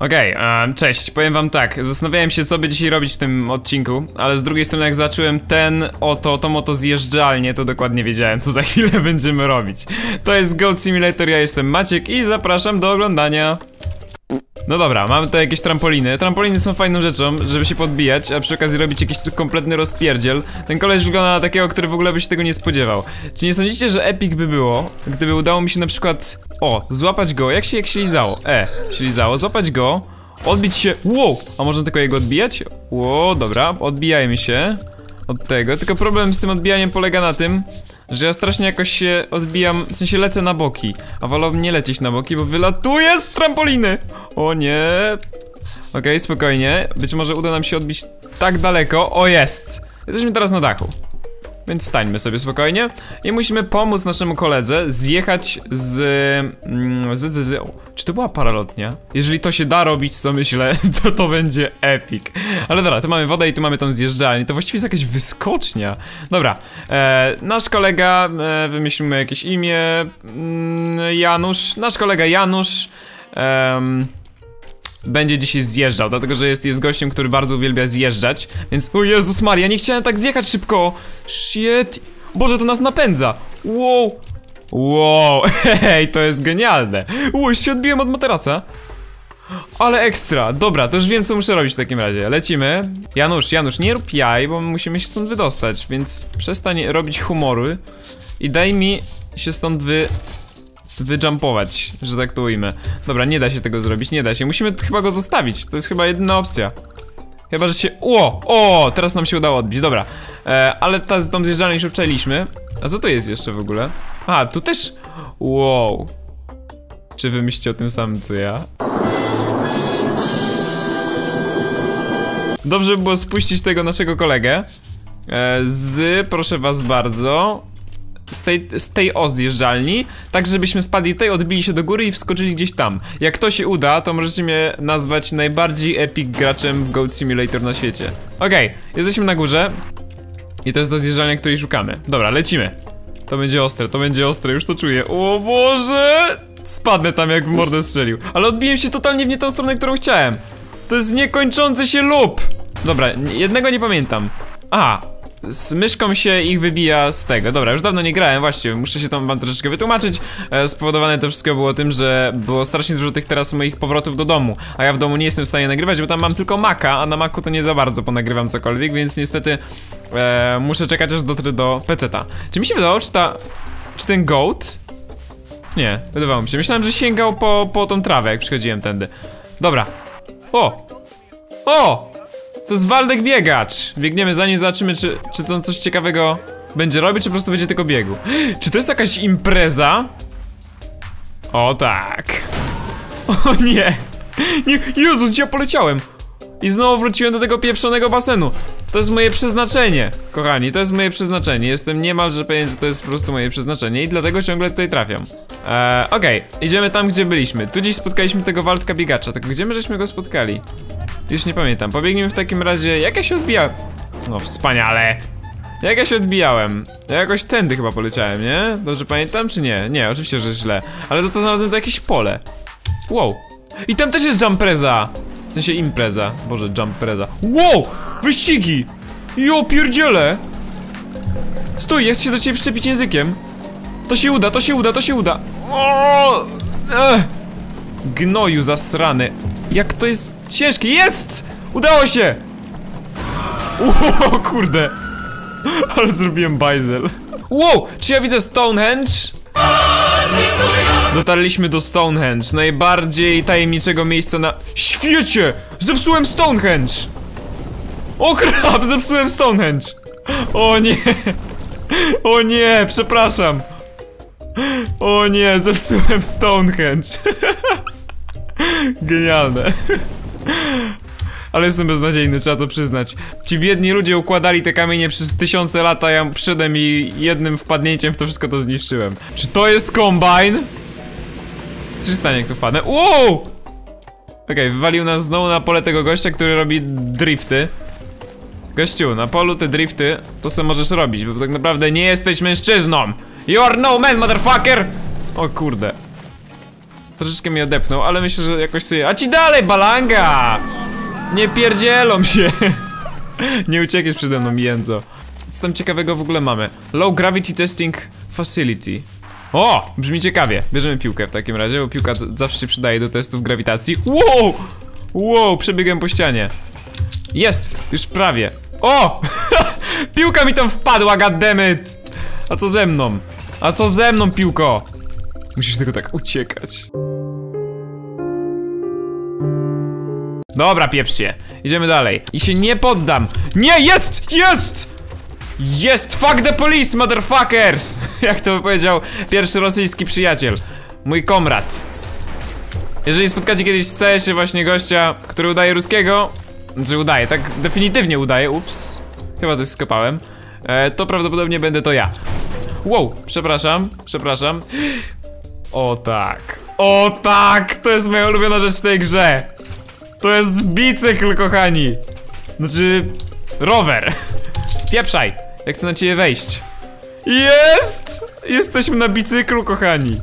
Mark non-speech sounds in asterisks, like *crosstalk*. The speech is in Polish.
Okej, em, cześć, powiem wam tak, zastanawiałem się co by dzisiaj robić w tym odcinku, ale z drugiej strony jak zacząłem ten oto, tą oto zjeżdżalnię, to dokładnie wiedziałem co za *laughs* chwilę będziemy robić. To jest Goat Simulator, ja jestem Maciek i zapraszam do oglądania. No dobra, mamy tutaj jakieś trampoliny. Trampoliny są fajną rzeczą, żeby się podbijać, a przy okazji robić jakiś kompletny rozpierdziel. Ten koleś wygląda na takiego, który w ogóle by się tego nie spodziewał. Czy nie sądzicie, że epic by było, gdyby udało mi się na przykład... O, złapać go, jak się jak się? E, się złapać go, odbić się... Wow! A można tylko jego odbijać? Wow, dobra, odbijajmy się od tego, tylko problem z tym odbijaniem polega na tym, że ja strasznie jakoś się odbijam, w sensie lecę na boki, a wolałbym nie lecieć na boki, bo wylatuję z trampoliny! O nie! Okej, spokojnie, być może uda nam się odbić tak daleko, o jest! Jesteśmy teraz na dachu. Więc stańmy sobie spokojnie i musimy pomóc naszemu koledze zjechać z, mm, z, z, z o, Czy to była paralotnia? Jeżeli to się da robić, co myślę, *laughs* to to będzie epic. Ale dobra, tu mamy wodę i tu mamy tą zjeżdżalnię. To właściwie jest jakaś wyskocznia. Dobra, e, nasz kolega, e, wymyślimy jakieś imię, mm, Janusz, nasz kolega Janusz, em, będzie dzisiaj zjeżdżał, dlatego że jest, jest gościem, który bardzo uwielbia zjeżdżać, więc... O Jezus Maria, nie chciałem tak zjechać szybko! Shit! Boże, to nas napędza! Wow! Wow, *laughs* hej, to jest genialne! Ło, się odbiłem od materaca! Ale ekstra, dobra, to już wiem co muszę robić w takim razie, lecimy Janusz, Janusz, nie rób jaj, bo musimy się stąd wydostać, więc przestań robić humory I daj mi się stąd wy wydjumpować, że tak to ujmę. Dobra, nie da się tego zrobić, nie da się. Musimy chyba go zostawić, to jest chyba jedyna opcja. Chyba, że się... O! O! Teraz nam się udało odbić, dobra. E, ale ta, tą zjeżdżalnię już obczajliśmy. A co to jest jeszcze w ogóle? A, tu też... Wow. Czy wy myślicie o tym samym, co ja? Dobrze by było spuścić tego naszego kolegę. E, z, proszę was bardzo, z tej, z tej o zjeżdżalni, tak żebyśmy spadli tutaj, odbili się do góry i wskoczyli gdzieś tam. Jak to się uda, to możecie mnie nazwać najbardziej epic graczem w Goat Simulator na świecie. Okej, okay, jesteśmy na górze i to jest ta zjeżdżalnia, której szukamy. Dobra, lecimy. To będzie ostre, to będzie ostre, już to czuję. O Boże! Spadnę tam jak w mordę strzelił. Ale odbiłem się totalnie w nie tą stronę, którą chciałem. To jest niekończący się loop! Dobra, jednego nie pamiętam. A, z myszką się ich wybija z tego. Dobra, już dawno nie grałem, właśnie, muszę się tam wam troszeczkę wytłumaczyć. E, spowodowane to wszystko było tym, że było strasznie dużo tych teraz moich powrotów do domu, a ja w domu nie jestem w stanie nagrywać, bo tam mam tylko Maca, a na Macu to nie za bardzo ponagrywam cokolwiek, więc niestety e, muszę czekać aż dotrę do peceta. Czy mi się wydawało, czy ta... czy ten goat? Nie, wydawało mi się. Myślałem, że sięgał po, po tą trawę, jak przychodziłem tędy. Dobra. O! O! To jest Waldek biegacz. Biegniemy za nim, zobaczymy czy, czy coś ciekawego będzie robić, czy po prostu będzie tylko biegu. *gasps* Czy to jest jakaś impreza? O tak. *laughs* O nie. Nie, Jezus, gdzie ja poleciałem? I znowu wróciłem do tego pieprzonego basenu. To jest moje przeznaczenie, kochani, to jest moje przeznaczenie. Jestem niemalże pewien, że to jest po prostu moje przeznaczenie i dlatego ciągle tutaj trafiam. Eee, okej, okay. idziemy tam, gdzie byliśmy. Tu dziś spotkaliśmy tego Waldka biegacza, tylko gdzie my żeśmy go spotkali? Już nie pamiętam. Pobiegnijmy w takim razie. Jak ja się odbijałem? No wspaniale. Jak ja się odbijałem? Ja jakoś tędy chyba poleciałem, nie? Dobrze pamiętam, czy nie? Nie, oczywiście, że źle. Ale za to znalazłem to jakieś pole. Wow. I tam też jest jumpreza. W sensie impreza. Boże, jumpreza. Wow! Wyścigi! Jo, pierdziele! Stój, ja chcę się do ciebie przyczepić językiem. To się uda, to się uda, to się uda. O! Ech! Gnoju zasrany. Jak to jest ciężkie. Jest! Udało się! O kurde. *laughs* Ale zrobiłem bajzel. Wow! Czy ja widzę Stonehenge? Dotarliśmy do Stonehenge, najbardziej tajemniczego miejsca na świecie! Zepsułem Stonehenge! O krab, zepsułem Stonehenge! O nie! O nie, przepraszam! O nie, zepsułem Stonehenge! *laughs* Genialne. Ale jestem beznadziejny, trzeba to przyznać. Ci biedni ludzie układali te kamienie przez tysiące lat, a ja przyszedłem i jednym wpadnięciem w to wszystko to zniszczyłem. Czy to jest kombine? Co się stanie, jak tu wpadnę? Wow! Okej, okay, wywalił nas znowu na pole tego gościa, który robi drifty. Gościu, na polu te drifty to co możesz robić, bo tak naprawdę nie jesteś mężczyzną! You're no man, motherfucker! O kurde. Troszeczkę mnie odepnął, ale myślę, że jakoś sobie... A ci dalej, balanga! Nie pierdzielą się! *laughs* Nie uciekniesz przede mną, Jenzo. Co tam ciekawego w ogóle mamy? Low Gravity Testing Facility. O! Brzmi ciekawie. Bierzemy piłkę w takim razie, bo piłka zawsze się przydaje do testów grawitacji. Wow! Wow, przebiegłem po ścianie. Jest! Już prawie. O! *laughs* Piłka mi tam wpadła, goddammit! A co ze mną? A co ze mną, piłko? Musisz tylko tak uciekać. Dobra, pieprz się. Idziemy dalej. I się nie poddam. Nie, jest! Jest! Jest! Fuck the police, motherfuckers! *laughs* Jak to powiedział pierwszy rosyjski przyjaciel. Mój komrad. Jeżeli spotkacie kiedyś w CS-ie właśnie gościa, który udaje ruskiego, znaczy udaje, tak definitywnie udaje, ups, chyba to skopałem, e, to prawdopodobnie będę to ja. Wow, przepraszam, przepraszam. O tak, o tak, to jest moja ulubiona rzecz w tej grze. To jest bicykl, kochani. Znaczy, rower. *laughs* Spieprzaj, jak chcę na ciebie wejść. Jest! Jesteśmy na bicyklu, kochani.